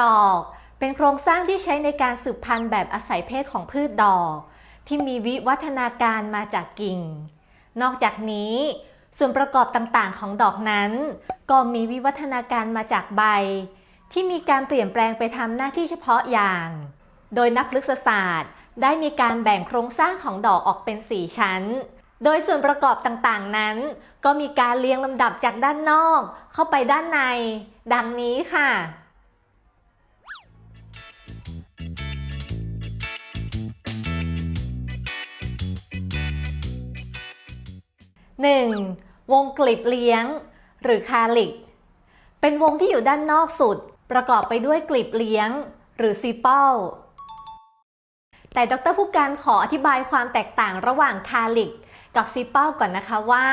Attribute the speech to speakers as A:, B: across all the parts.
A: ดอก เป็นโครงสร้างที่ใช้ในการสืบพันธุ์แบบอาศัยเพศของพืชดอก ที่มีวิวัฒนาการมาจากกิ่ง นอกจากนี้ ส่วนประกอบต่างๆ ของดอกนั้น ก็มีวิวัฒนาการมาจากใบ ที่มีการเปลี่ยนแปลงไปทำหน้าที่เฉพาะอย่าง โดยนักพฤกษศาสตร์ ได้มีการแบ่งโครงสร้างของดอกออกเป็น 4 ชั้นโดยส่วนประกอบต่างๆนั้น ก็มีการเรียงลำดับจากด้านนอก เข้าไปด้านใน ดังนี้ค่ะ 1. วงกลีบเลี้ยง หรือคาลิก เป็นวงที่อยู่ด้านนอกสุด ประกอบไปด้วยกลีบเลี้ยง หรือซีเปิลแต่ดรผู้การขออธิบายความแตกต่างระหว่างคาลิก กับซีเปิลก่อนนะคะว่า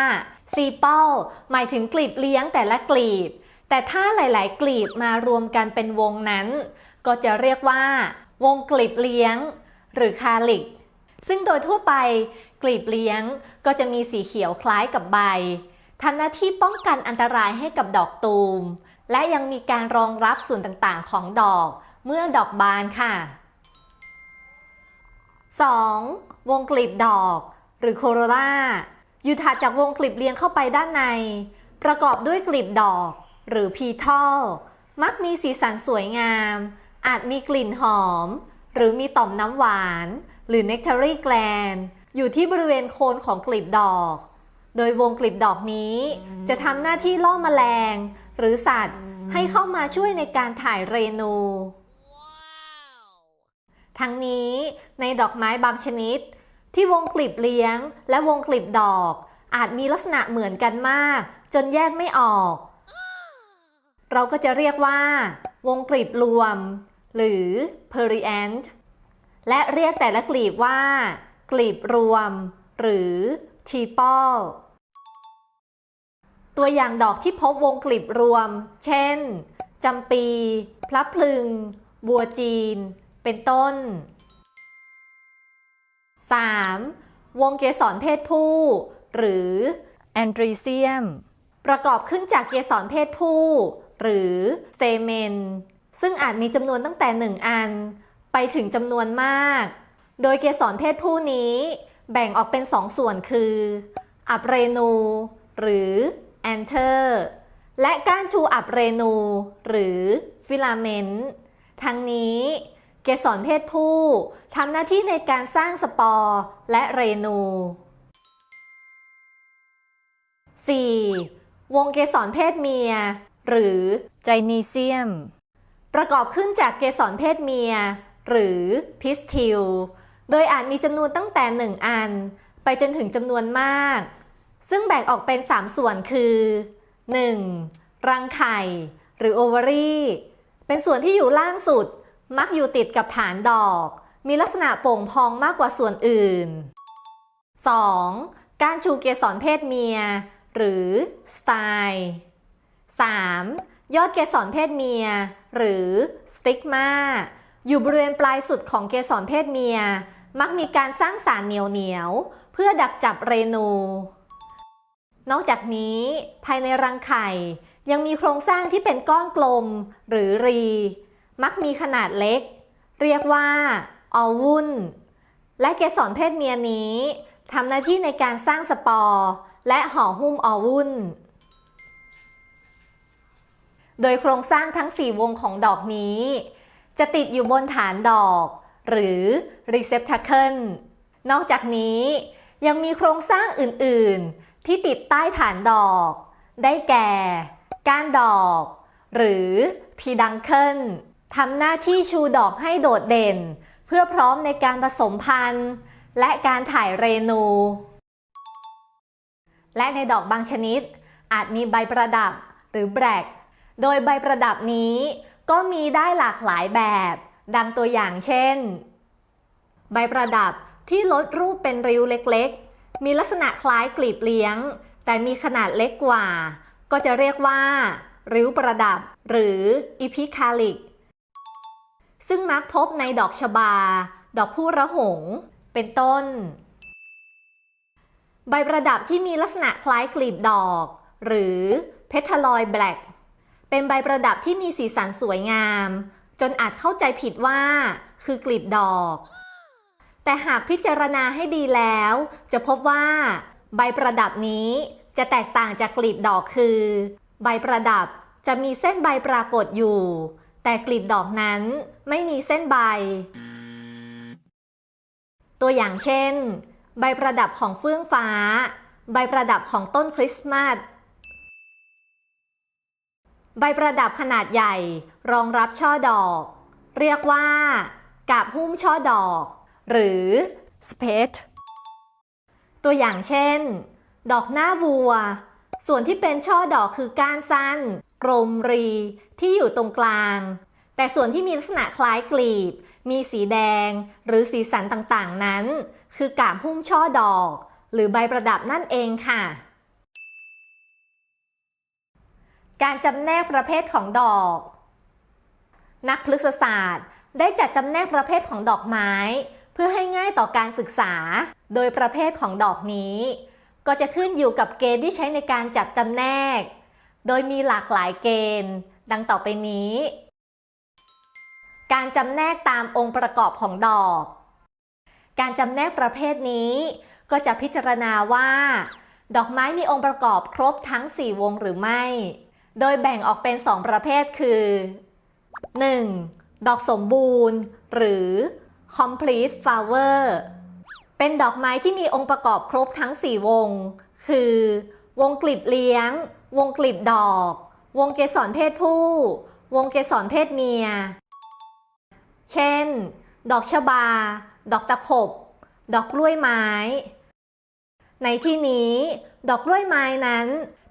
A: ซีเปิลหมายถึงกลีบเลี้ยงแต่ละกลีบ แต่ถ้าหลาย ๆ กลีบมารวมกันเป็นวงนั้น ก็จะเรียกว่า วงกลีบเลี้ยง หรือคาลิก ซึ่งโดยทั่วไปกลีบเลี้ยงก็จะมีสีเขียวคล้ายกับใบทำหน้าที่ป้องกันอันตรายให้กับดอกตูม และยังมีการรองรับส่วนต่างๆ ของดอกเมื่อดอกบานค่ะ 2. วงกลีบดอก หรือโคโรล่าอยู่ถัดจากวงกลีบเลี้ยงเข้าไปด้านใน ประกอบด้วยกลีบดอก หรือพีทอลมักมีสีสันสวยงาม อาจมีกลิ่นหอม หรือมีต่อมน้ำหวาน หรือเนกทารีแกลนอยู่ที่บริเวณโคนของกลีบดอก โดยวงกลีบดอกนี้ จะทำหน้าที่ล่อแมลง หรือสัตว์ให้เข้ามาช่วยในการถ่ายเรนู ทั้งนี้ในดอกไม้บางชนิด ที่วงกลีบเลี้ยง และวงกลีบดอก อาจมีลักษณะเหมือนกันมาก จนแยกไม่ออก เราก็จะเรียกว่า วงกลีบรวม หรือ perianth และเรียกแต่ละกลีบว่า กลีบรวม หรือ tipal ตัวอย่างดอกที่พบวงกลีบรวม เช่นจำปี พลับพลึง บัวจีน เป็นต้น 3. วงเกสรเพศผู้ หรือ andresium ประกอบขึ้นจากเกสรเพศผู้ หรือ stamen ซึ่งอาจมีจำนวนตั้งแต่ 1 อัน ไปถึงจำนวนมาก โดยเกสรเพศผู้นี้แบ่งออกเป็น2ส่วนคืออับเรนู หรือ anther และก้านชูอับเรนู หรือฟิลาเมนต์ทั้งนี้เกสรเพศผู้ทำหน้าที่ในการสร้างสปอร์และเรนู 4. วงเกสรเพศเมีย หรือ gynecium ประกอบขึ้นจากเกสรเพศเมีย หรือพิสทิล โดยอาจมีจำนวนตั้งแต่ 1 อัน ไปจนถึงจำนวนมาก ซึ่งแบ่งออกเป็น 3 ส่วนคือ 1. รังไข่ หรือโอวารีเป็นส่วนที่อยู่ล่างสุด มักอยู่ติดกับฐานดอก มีลักษณะโป่งพองมากกว่าส่วนอื่น 2. การชูเกสรเพศเมีย หรือสไตล์ 3. ยอดเกสรเพศเมีย หรือสติกมา อยู่บริเวณปลายสุดของเกสรเพศเมีย มักมีการสร้างสารเหนียวเหนียว เพื่อดักจับเรนู นอกจากนี้ ภายในรังไข่ ยังมีโครงสร้างที่เป็นก้อนกลม หรือรี มักมีขนาดเล็ก เรียกว่าออวุนและเกสรเพศเมียนี้ทำหน้าที่ในการสร้างสปอร์ และห่อหุ้มออวุนโดยโครงสร้างทั้ง 4 วงของดอกนี้ จะติดอยู่บนฐานดอก หรือ receptacle นอกจากนี้ยังมีโครงสร้างอื่น ๆ ที่ติดใต้ฐานดอก ได้แก่ ก้านดอก หรือ peduncle ทำหน้าที่ชูดอกให้โดดเด่น เพื่อพร้อมในการผสมพันธุ์ และการถ่ายเรนู และในดอกบางชนิด อาจมีใบประดับหรือแบรกโดยใบประดับนี้ ก็มีได้หลากหลายแบบ ดังตัวอย่างเช่น ใบประดับที่ลดรูปเป็นริ้วเล็กๆ มีลักษณะคล้ายกลีบเลี้ยง แต่มีขนาดเล็กกว่า ก็จะเรียกว่า ริ้วประดับ หรืออีพิคาลิก ซึ่งมักพบในดอกชบา ดอกผู้ระหง เป็นต้น ใบประดับที่มีลักษณะคล้ายกลีบดอก หรือเพทลอยแบล็ก เป็นใบประดับที่มีสีสันสวยงาม จนอาจเข้าใจผิดว่า คือกลีบดอก แต่หากพิจารณาให้ดีแล้ว จะพบว่า ใบประดับนี้จะแตกต่างจากกลีบดอกคือ ใบประดับจะมีเส้นใบปรากฏอยู่ แต่กลีบดอกนั้นไม่มีเส้นใบ ตัวอย่างเช่น ใบประดับของเฟื่องฟ้า ใบประดับของต้นคริสต์มาส ใบประดับขนาดใหญ่ รองรับช่อดอก เรียกว่ากาบหุ้มช่อดอก หรือ spate ตัวอย่างเช่น ดอกหน้าวัว ส่วนที่เป็นช่อดอกคือก้านสั้น กลมรี ที่อยู่ตรงกลาง แต่ส่วนที่มีลักษณะคล้ายกลีบ มีสีแดง หรือสีสันต่างๆนั้น คือกาบหุ้มช่อดอก หรือใบประดับนั่นเองค่ะ การจำแนกประเภทของดอก นักพฤกษศาสตร์ ได้จัดจำแนกประเภทของดอกไม้ เพื่อให้ง่ายต่อการศึกษา โดยประเภทของดอกนี้ ก็จะขึ้นอยู่กับเกณฑ์ที่ใช้ในการจัดจำแนก โดยมีหลากหลายเกณฑ์ ดังต่อไปนี้ การจำแนกตามองค์ประกอบของดอก การจำแนกประเภทนี้ก็จะพิจารณาว่า ดอกไม้มีองค์ประกอบครบทั้ง 4 วงหรือไม่ โดยแบ่งออกเป็น 2 ประเภทคือ 1. ดอกสมบูรณ์ หรือ complete flower เป็นดอกไม้ที่มีองค์ประกอบครบทั้ง 4 วง คือ วงกลีบเลี้ยง วงกลีบดอก วงเกสรเพศผู้ วงเกสรเพศเมีย เช่น ดอกชบา ดอกตะขบ ดอกกล้วยไม้ ในที่นี้ ดอกกล้วยไม้นั้น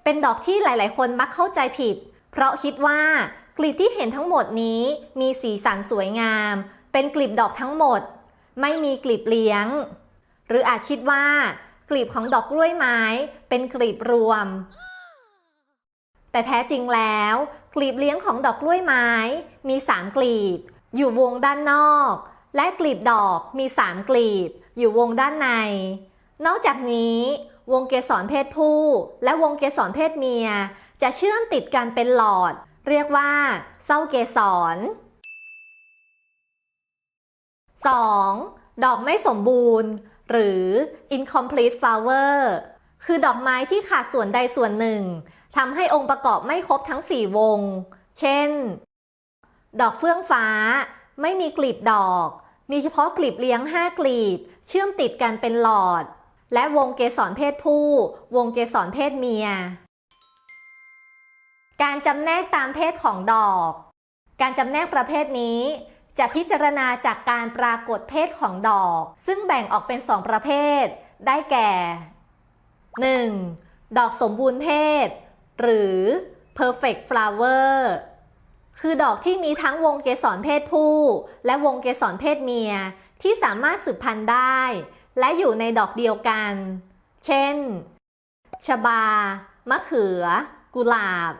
A: เป็นดอกที่หลาย ๆ คนมักเข้าใจผิด เพราะคิดว่ากลีบที่เห็นทั้งหมดนี้มีสีสันสวยงาม เป็นกลีบดอกทั้งหมด ไม่มีกลีบเลี้ยง หรืออาจคิดว่ากลีบของดอกกล้วยไม้ เป็นกลีบรวม แต่แท้จริงแล้ว กลีบเลี้ยงของดอกกล้วยไม้ มี 3 กลีบ อยู่วงด้านนอก และกลีบดอกมี 3 กลีบ อยู่วงด้านใน นอกจากนี้ วงเกสรเพศผู้ และวงเกสรเพศเมีย จะเชื่อมติดกันเป็นหลอด เรียกว่าเศร้าเกสร 2. ดอกไม่สมบูรณ์ หรือ incomplete flower คือดอกไม้ที่ขาดส่วนใดส่วนหนึ่งทำให้องค์ประกอบไม่ครบทั้ง 4 วง เช่น ดอกเฟื่องฟ้า ไม่มีกลีบดอก มีเฉพาะกลีบเลี้ยง 5 กลีบ เชื่อมติดกันเป็นหลอด และวงเกสรเพศผู้ วงเกสรเพศเมีย การจำแนกตามเพศของดอก การจำแนกประเภทนี้ จะพิจารณาจากการปรากฏเพศของดอก ซึ่งแบ่งออกเป็น2ประเภท ได้แก่ 1. ดอกสมบูรณ์เพศ หรือ perfect flower คือดอกที่มีทั้งวงเกสรเพศผู้ และวงเกสรเพศเมียที่สามารถสืบพันธุ์ได้ และอยู่ในดอกเดียวกัน เช่น ชบา มะเขือ กุหลาบ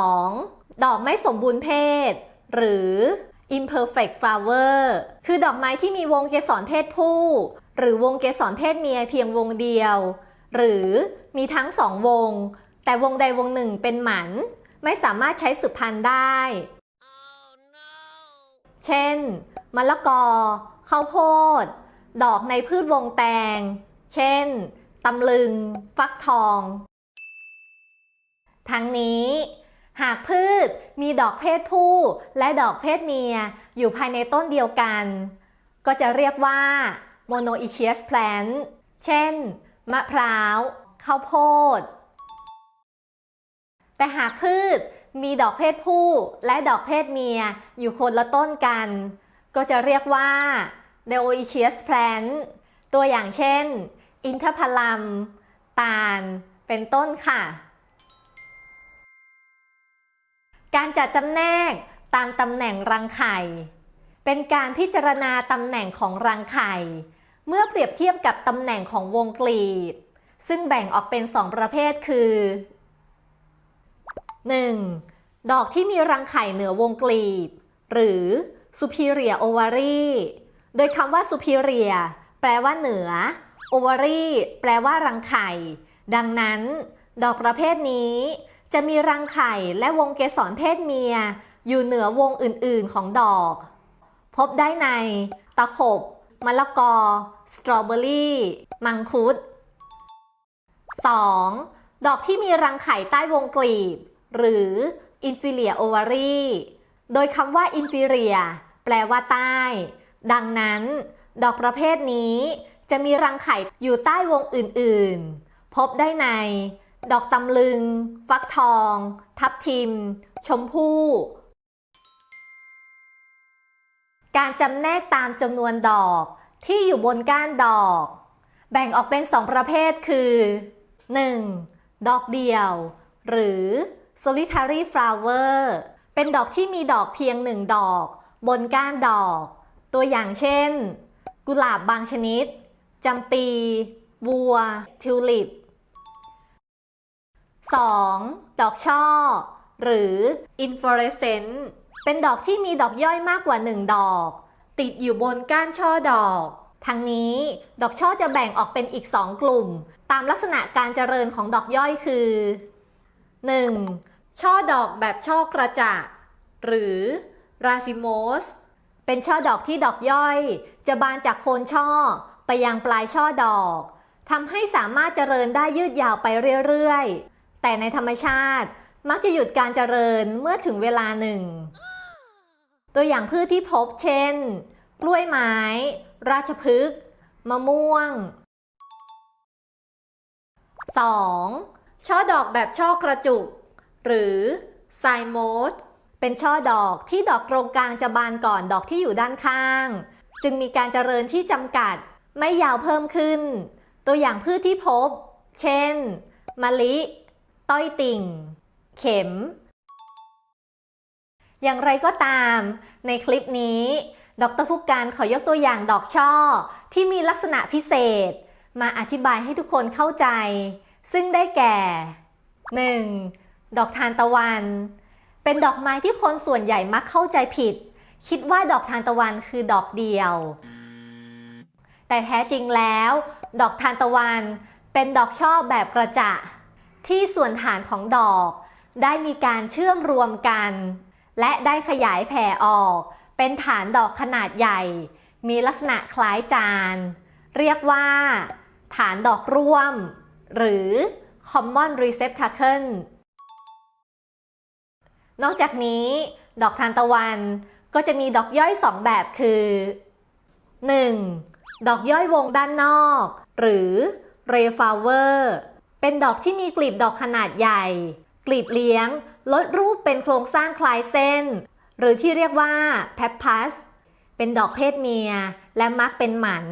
A: 2. ดอกไม่สมบูรณ์เพศ หรือ imperfect flower คือดอกไม้ที่มีวงเกสรเพศผู้ หรือวงเกสรเพศเมียเพียงวงเดียว หรือมีทั้งสองวง แต่วงใดวงหนึ่งเป็นหมัน ไม่สามารถใช้สืบพันธุ์ได้เช่น มะละกอ ข้าวโพด ดอกในพืชวงแตง เช่น ตำลึง ฟักทอง ทั้งนี้ หากพืชมีดอกเพศผู้ และดอกเพศเมียอยู่ภายในต้นเดียวกัน ก็จะเรียกว่า monoecious plant เช่น มะพร้าว ข้าวโพด แต่หากพืชมีดอกเพศผู้และดอกเพศเมียอยู่คนละต้นกัน ก็จะเรียกว่า dioecious plant ตัวอย่างเช่น อินทผลัม ตาล เป็นต้นค่ะ การจัดจำแนกตามตำแหน่งรังไข่ เป็นการพิจารณาตำแหน่งของรังไข่ เมื่อเปรียบเทียบกับตำแหน่งของวงกลีบ ซึ่งแบ่งออกเป็น2ประเภทคือ 1. ดอกที่มีรังไข่เหนือวงกลีบ หรือ superior ovary โดยคำว่า superior แปลว่าเหนือ ovary แปลว่ารังไข่ ดังนั้น ดอกประเภทนี้ จะมีรังไข่และวงเกสรเพศเมีย อยู่เหนือวงอื่น ๆ ของดอก พบได้ใน ตะขบ มะละกอ สตรอเบอรี่ มังคุด 2. ดอกที่มีรังไข่ใต้วงกลีบ หรือ inferior ovary โดยคำว่า inferior แปลว่าใต้ ดังนั้น ดอกประเภทนี้จะมีรังไข่อยู่ใต้วงอื่นๆ พบได้ใน ดอกตำลึง ฟักทอง ทับทิม ชมพู่ การจำแนกตามจำนวนดอกที่อยู่บนก้านดอก แบ่งออกเป็นสองประเภทคือ 1. ดอกเดียว หรือ solitary flower เป็นดอกที่มีดอกเพียงหนึ่งดอก บนก้านดอก ตัวอย่างเช่น กุหลาบบางชนิดจำปีบัว ทิวลิป 2. ดอกช่อ หรือ inflorescence เป็นดอกที่มีดอกย่อยมากกว่า 1 ดอก ติดอยู่บนก้านช่อดอก ทั้งนี้ดอกช่อจะแบ่งออกเป็นอีก 2 กลุ่ม ตามลักษณะการเจริญของดอกย่อยคือ 1. ช่อดอกแบบช่อกระจะหรือ racemose เป็นช่อดอกที่ดอกย่อย จะบานจากโคนช่อไปยังปลายช่อดอกทำให้สามารถเจริญได้ยืดยาวไปเรื่อยๆ แต่ในธรรมชาติมักจะหยุดการเจริญเมื่อถึงเวลาหนึ่ง ตัวอย่างพืชที่พบเช่น กล้วยไม้ ราชพฤกษ์ มะม่วง 2. ช่อดอกแบบช่อกระจุก หรือไซโมส เป็นช่อดอกที่ดอกตรงกลางจะบานก่อนดอกที่อยู่ด้านข้าง จึงมีการเจริญที่จำกัด ไม่ยาวเพิ่มขึ้น ตัวอย่างพืชที่พบ เช่น มะลิ ต้อยติ่ง เข็ม อย่างไรก็ตาม ในคลิปนี้ ดรผู้การขอยกตัวอย่างดอกช่อที่มีลักษณะพิเศษ มาอธิบายให้ทุกคนเข้าใจ ซึ่งได้แก่ 1. ดอกทานตะวัน เป็นดอกไม้ที่คนส่วนใหญ่มักเข้าใจผิด คิดว่าดอกทานตะวันคือดอกเดียว แต่แท้จริงแล้ว ดอกทานตะวันเป็นดอกช่อแบบกระจะ ที่ส่วนฐานของดอก ได้มีการเชื่อมรวมกัน และได้ขยายแผ่ออก เป็นฐานดอกขนาดใหญ่ มีลักษณะคล้ายจาน เรียกว่า ฐานดอกร่วม หรือ common receptacle นอกจากนี้ดอกทานตะวันก็จะมีดอกย่อยสองแบบคือ 1. ดอกย่อยวงด้านนอก หรือ ray flower เป็นดอกที่มีกลีบดอกขนาดใหญ่ กลีบเลี้ยง ลดรูปเป็นโครงสร้างคล้ายเส้น หรือที่เรียกว่า p a p p u s เป็นดอกเพศเมีย และมักเป็นหมัน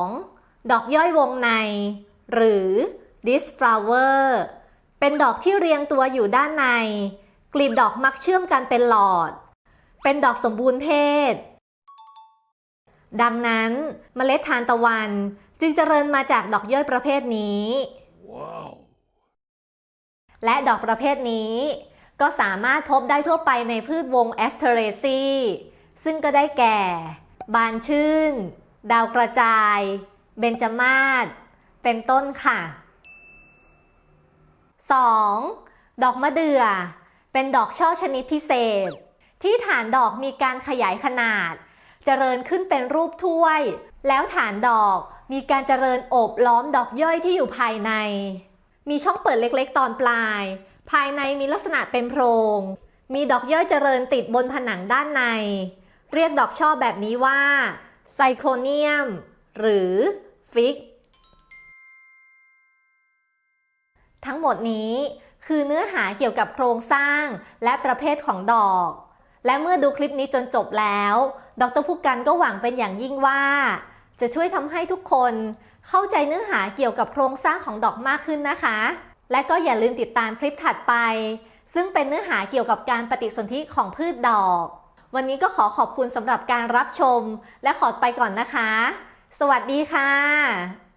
A: 2. ดอกย่อยวงใน หรือ disc flower เป็นดอกที่เรียงตัวอยู่ด้านใน กลีบดอกมักเชื่อมกันเป็นหลอด เป็นดอกสมบูรณ์เพศ ดังนั้นเมล็ดทานตะวันจึงเจริญมาจากดอกย่อยประเภทนี้
B: Wow.
A: และดอกประเภทนี้ก็สามารถพบได้ทั่วไปในพืชวงแอสเทเรซีซึ่งก็ได้แก่ บานชื่น ดาวกระจาย เบญจมาศ เป็นต้นค่ะ 2. ดอกมะเดื่อ เป็นดอกช่อชนิดพิเศษ ที่ฐานดอกมีการขยายขนาด เจริญขึ้นเป็นรูปถ้วย แล้วฐานดอกมีการเจริญโอบล้อมดอกย่อยที่อยู่ภายใน มีช่องเปิดเล็กๆ ตอนปลาย ภายในมีลักษณะเป็นโพรง มีดอกย่อยเจริญติดบนผนังด้านใน เรียกดอกช่อแบบนี้ว่าไซโคเนียม หรือฟิก ทั้งหมดนี้คือเนื้อหาเกี่ยวกับโครงสร้างและประเภทของดอก และเมื่อดูคลิปนี้จนจบแล้ว ดรผู้กันก็หวังเป็นอย่างยิ่งว่า จะช่วยทำให้ทุกคนเข้าใจเนื้อหาเกี่ยวกับโครงสร้างของดอกมากขึ้นนะคะ และก็อย่าลืมติดตามคลิปถัดไป ซึ่งเป็นเนื้อหาเกี่ยวกับการปฏิสนธิของพืชดอก วันนี้ก็ขอขอบคุณสำหรับการรับชม และขอไปก่อนนะคะ สวัสดีค่ะ